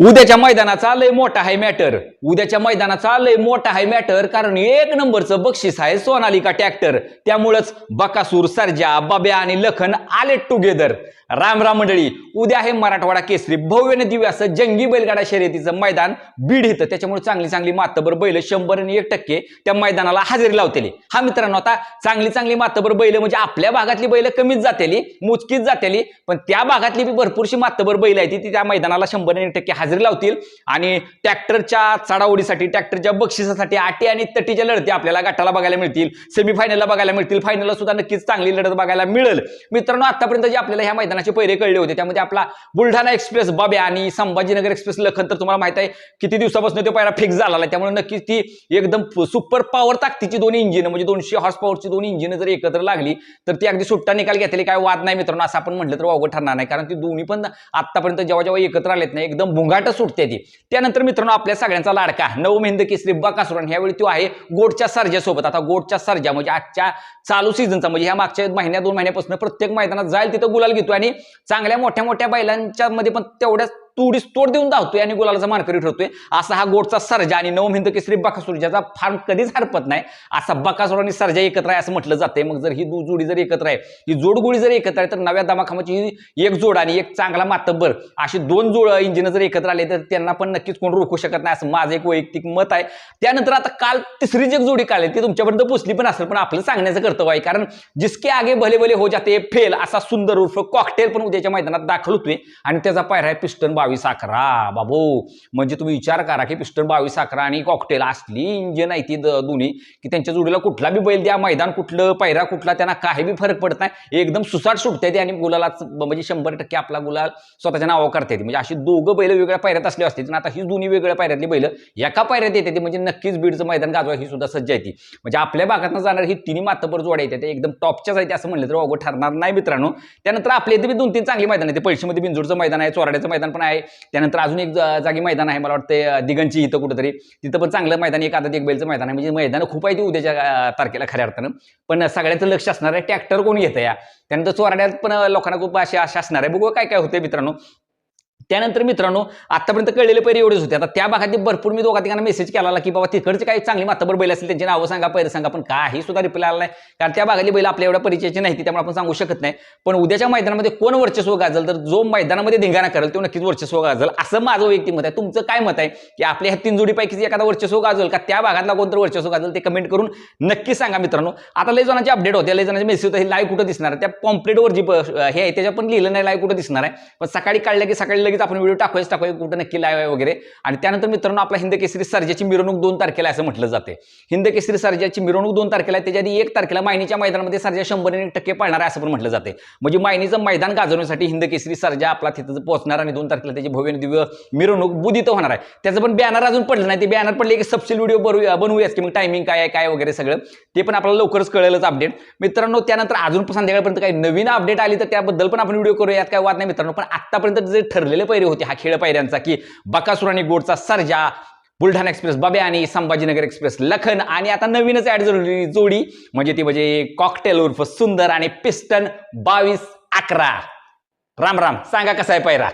उद्याच्या मैदानाचा लय मोठा आहे मॅटर उद्याच्या मैदानाचा लय मोठा आहे मॅटर कारण एक नंबरचं बक्षीस आहे सोनालिका ट्रॅक्टर त्यामुळंच बकासूर सर्जा बाब्या आणि लखन आले टुगेदर राम राम मंडळी उद्या आहे मराठवाडा केसरी. भव्य दिव्य असं जंगी बैलगाडा शर्यतीचं मैदान बीड येतं त्याच्यामुळे चांगली चांगली मातबर बैल शंभर आणि एक टक्के त्या मैदानाला हजेरी लावतेली. हा मित्रांनो आता चांगली चांगली मातबर बैल म्हणजे आपल्या भागातली बैल कमीच जातेली मोजकीच जातेली पण त्या भागातली बी भरपूरशी मातबर बैल आहे ती ती त्या मैदानाला शंभर आणि एक टक्के हजेरी लावतील आणि ट्रॅक्टरच्या चढाओढीसाठी ट्रॅक्टरच्या बक्षिसासाठी आटी आणि तटीच्या लढती आपल्याला गटाला बघायला मिळतील. सेमीफायनलला बघायला मिळतील. फायनलला सुद्धा नक्कीच चांगली लढत बघायला मिळेल. मित्रांनो आतापर्यंत जे आपल्याला ह्या मैदानाचे पैरे कळले होते त्यामध्ये आपला बुलढाणा एक्सप्रेस बाब्या आणि संभाजीनगर एक्सप्रेस लखन तर तुम्हाला माहीत आहे किती दिवसापासून तो पैरा फिक्स झाला आहे. त्यामुळे नक्कीच ती एकदम सुपर पॉवर ताकदीची दोन इंजिन म्हणजे दोनशे हॉर्स पॉवरची दोन इंजिन जर एकत्र लागली तर ती अगदी सुट्टा निकाल घेतली काय वाद नाही मित्रांनो असं आपण म्हटलं तर वावगं ठरणार नाही. कारण ती दोन्ही पण आतापर्यंत जेव्हा जेव्हा एकत्र आलेत ना एकदम घोंगाट सुटते ती. त्यानंतर मित्रांनो आपल्या सगळ्यांचा लाडका नऊ केसरी बकासुरण ह्यावेळी तो आहे गोडच्या सर्जासोबत. आता गोडच्या सर्जा म्हणजे आजच्या चालू सीझनचा म्हणजे ह्या मागच्या महिन्या दोन महिन्यापासून प्रत्येक मैदानात जाईल तिथं गुलाल घेतो आणि चांगल्या मोठ्या मोठ्या बैलांच्या मध्ये पण तेवढ्याच तुडीस तोड देऊन धावतोय आणि गुलालाचा मानकरी ठरतोय. असा हा गोडचा सर्जा आणि नवम हिंद केसरी बकासूर ज्याचा फार्म कधीच हरपत नाही. असा बकासूर आणि सर्जा एकत्र आहे असं म्हटलं जातंय. मग जर ही जोडी जर एकत्र आहे ही जोडगोळी जर एकत्र आहे तर नव्या दमाखामाची ही एक जोड आणि एक चांगला मातब्बर अशी दोन जोड इंजिन जर एकत्र आले तर त्यांना पण नक्कीच कोण रोखू शकत नाही असं माझं एक वैयक्तिक मत आहे. त्यानंतर आता काल तिसरी जी एक जोडी काढली ती तुमच्यापर्यंत पोचली पण असेल पण आपलं सांगण्याचं कर्तव्य आहे. कारण जिसके आगे भले भले हो जाते फेल असा सुंदर उर्फ कॉकटेल पण उद्याच्या मैदानात दाखल होतोय आणि त्याचा पायरा आहे पिस्टन बावीस अकरा बाबू. म्हणजे तुम्ही विचार करा की पिस्टन बावीस अकरा आणि कॉकटेल असली इंजिन आहे ती द- दोन्ही की त्यांच्या जोडीला कुठला बी बैल द्या मैदान कुठलं पैरा कुठला त्यांना काही बी फरक पडत नाही. एकदम सुसाट सुटते ते आणि गुलालाच म्हणजे शंभर टक्के आपला गुलाल स्वतःच्या नावावर करता येते. म्हणजे अशी दोघं बैल वेगळ्या पायऱ्यात असले असते आणि आता ही दोन्ही वेगळ्या पायऱ्यातली बैल एका पायऱ्यात येते ते म्हणजे नक्कीच बीडचं मैदान गाजवा ही सुद्धा सज्ज येते म्हणजे आपल्या भागातनं जाणार ही तिन्ही मातबर जोड्या येते ते एकदम टॉपच्याच आहे ते असं म्हणलं तर अवघड ठरणार नाही मित्रांनो. त्यानंतर आपल्या इथे बी दोन तीन चांगली मैदान आहे ते पैशामध्ये बिंजूरचं मैदान आहे चोराड्याचं मैदान पण आहे. त्यानंतर अजून एक जागी मैदान आहे मला वाटतं दिगंची इथं कुठंतरी. तिथं पण चांगलं मैदान एक आता एक बैलचं मैदान आहे. म्हणजे मैदान खूप आहे ती उद्याच्या तारखेला खऱ्या अर्थानं. पण सगळ्यांचं लक्ष असणार आहे ट्रॅक्टर कोण घेतं या त्यानंतर चोराड्यात पण लोकांना खूप अशी आशा असणार आहे. बघू काय काय होते मित्रांनो. त्यानंतर मित्रांनो आतापर्यंत कळलेले पैरे एवढेच होते. आता त्या भागात भरपूर मी दोघा तिघांना मेसेज केला की बाबा तिकडचे काही चांगली मातबर बैल असतील त्यांची नावं सांगा पैरे सांगा. पण काही सुद्धा रिप्लाय आला नाही. कारण त्या भागातली बैल आपल्या एवढ्या परिचयाची नाही त्यामुळे आपण सांगू शकत नाही. पण उद्याच्या मैदानामध्ये कोण वर्चस्व गाजल? तर जो मैदानामध्ये धिंगाणा करेल तो नक्कीच वर्चस्व गाजल. असं माझं वैयक्तिक मत आहे. तुमचं काय मत आहे? की आपल्या ह्या तीन जोडीपैकी एखादा वर्चस्व गाजल? का त्या भागातला कोणतं वर्चस्व गाजल? ते कमेंट करून नक्की सांगा मित्रांनो. आता लय जणांचे अपडेट होते लय जणांचे मेसेज होते लाईव्ह कुठं दिसणार? आहे त्या पॉम्पलेटवर जी हे आहे त्याच्या पण लिहिलं नाही लाईव्ह कुठं दिसणार आहे? पण सकाळी काढलं की सकाळी लगेच आपण व्हिडिओ टाकूयाच टाकूया कुठं नक्की लाईव्ह आहे वगैरे. आणि त्यानंतर मित्रांनो आपला हिंद केसरी सर्जाची मिरवणूक दोन तारखेला असं म्हटलं जाते हिंद केसरी सर्जाची मिरवणूक दोन तारखेला आहे. त्याच्या आधी एक तारखेला मायनीच्या मैदानामध्ये सर्जा शंभर आणि एक टक्के पाळणार आहे असं पण म्हटलं जाते म्हणजे मायनीचं मैदान गाजवण्यासाठी हिंद केसरी सर्जा आपला तिथं पोहोचणार आणि दोन तारखेला त्याची भव्य दिव्य मिरवणूक बुधित होणार आहे. त्याचं पण बॅनर अजून पडलं नाही. ते बॅनर पडले की सबसिल व्हिडिओ बनवूया बनवूयाच की मग टायमिंग काय आहे काय वगैरे सगळं. ते पण आपल्याला लवकरच कळेलच अपडेट मित्रांनो त्यानंतर अजून पण संध्याकाळपर्यंत काही नवीन अपडेट आली तर त्याबद्दल पण आपण व्हिडिओ करूयात. काय वाद नाही मित्रांनो. पण आतापर्यंत जे ठरलेले पैरे होते. हा खेळ पायऱ्यांचा की बकासूर आणि गोडचा सर्जा बुलढाणा एक्सप्रेस बाब्या आणि संभाजीनगर एक्सप्रेस लखन आणि आता नवीनच ऍड झालेली जोडी. म्हणजे ती म्हणजे कॉकटेल उर्फ सुंदर आणि पिस्टन बावीस अकरा. राम राम. सांगा कसा आहे पैरा?